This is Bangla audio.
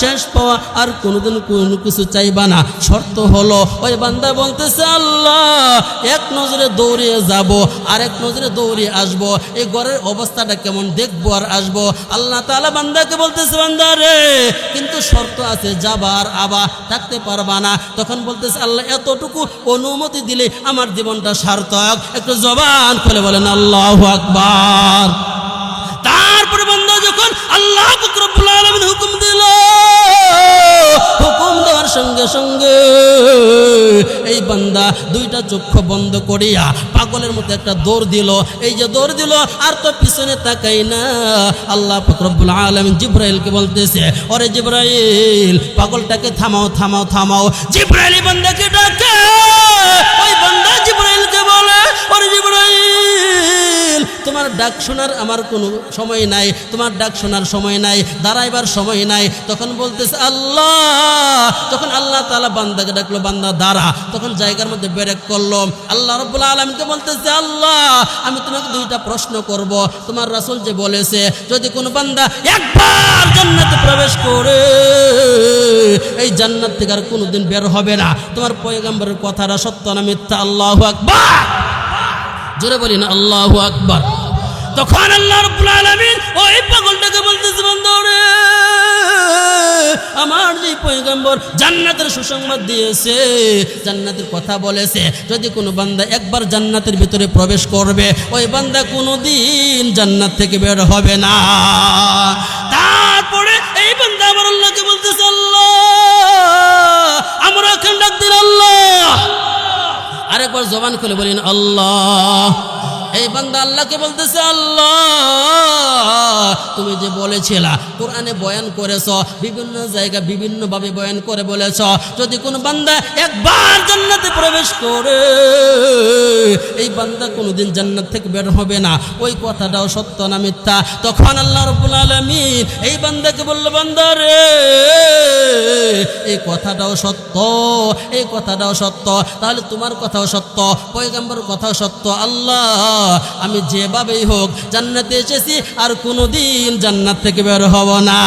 শেষ পাওয়া, আর কোনোদিন কোনো কিছু চাইবা না। শর্ত হলো, ওই বান্দা বলতেছে, আল্লাহ, এক নজরে দৌড়িয়ে যাব আর এক নজরে দৌড়িয়ে আসব। এই ঘরের অবস্থাটা কেমন দেখব আর আসব? আল্লাহ তাআলা বান্দাকে বলতেছে, বান্দা রে, কিন্তু শর্ত আছে যাবার আবা, থাকতে পারবা না। তখন বলতেছে, আল্লাহ, এতটুকু অনুমতি দিলে আমার জীবনটা সার্থক। একটু জবান খুলে বলেন, আল্লাহ আকবার। সঙ্গে এই বান্দা দুইটা চক্ষু বন্ধ করিয়া পাগলের মতো একটা দৌড় দিল। এই যে দৌড় দিল, আর তো পিছনে তাকাই না। আল্লাহ ফকরবুল আলম জিব্রাইলকে বলতেছে, ওরে জিব্রাইল, পাগলটাকে থামাও থামাও থামাও। জিব্রাইল বান্দাকে ডাকে। ওই বান্দা জিব্রাইলকে বলে, ওরে জিব্রাইল তোমার ডাক শোনার আমার কোনো সময় নাই, তোমার ডাক শোনার সময় নাই, দাঁড়াইবার সময় নাই। তখন বলতেছে, আল্লাহ! তখন আল্লাহ তালা বান্দাকে ডাকলো, বান্দা, দাঁড়া। তখন জায়গার মধ্যে বেরেক করল। আল্লাহ রব্বুল আলমকে বলতেছে, আল্লাহ, আমি তোমাকে দুইটা প্রশ্ন করব। তোমার রাসূল যে বলেছে, যদি কোনো বান্দা একবার জান্নাতে প্রবেশ করে, এই জান্নাত থেকে আর কোনোদিন বের হবে না। তোমার পয়গাম্বরের কথাটা সত্য না মিথ্যা? আল্লাহ আকবার। জোরে বলি না, আল্লাহ আকবার। তখন আল্লাহ রব্বুল আলামিন ওই পাগলটাকে বলতেছে বন্ধুরে আমার যে পয়গম্বর জান্নাতের সুসংবাদ দিয়েছে, জান্নাতের কথা বলেছে, যদি কোনো বান্দা একবার জান্নাতের ভিতরে প্রবেশ করবে, ওই বান্দা কোনো দিন জান্নাত থেকে বের হবে না। তারপরে এই বান্দা আমার আল্লাহকে বলতেছে, আল্লাহ, আমরা এখন ডাক দিন আল্লাহ। আরেকবার জবান খুলে বলেন, আল্লাহ। এই বান্দা আল্লাহকে বলতেছে আল্লাহ তুমি যে বলেছিলা, কোরআনে বয়ান করেছ, বিভিন্ন জায়গা বিভিন্নভাবে বয়ান করে বলেছ, যদি কোনো বান্দা একবার জান্নাতে প্রবেশ করে, এই বান্দা কোনোদিন জান্নাত থেকে বের হবে না। ওই কথাটাও সত্য না মিথ্যা? তখন আল্লাহ রব্বুল আলমিন এই বান্দাকে বলল, বান্দা রে, এই কথাটাও সত্য, এই কথাটাও সত্য। তাহলে তোমার কথাও সত্য পয়গাম্বর কথাও সত্য। আল্লাহ, আমি যেভাবেই হোক জান্নাতে এসেছি, আর জান্নাত থেকে বের হব না।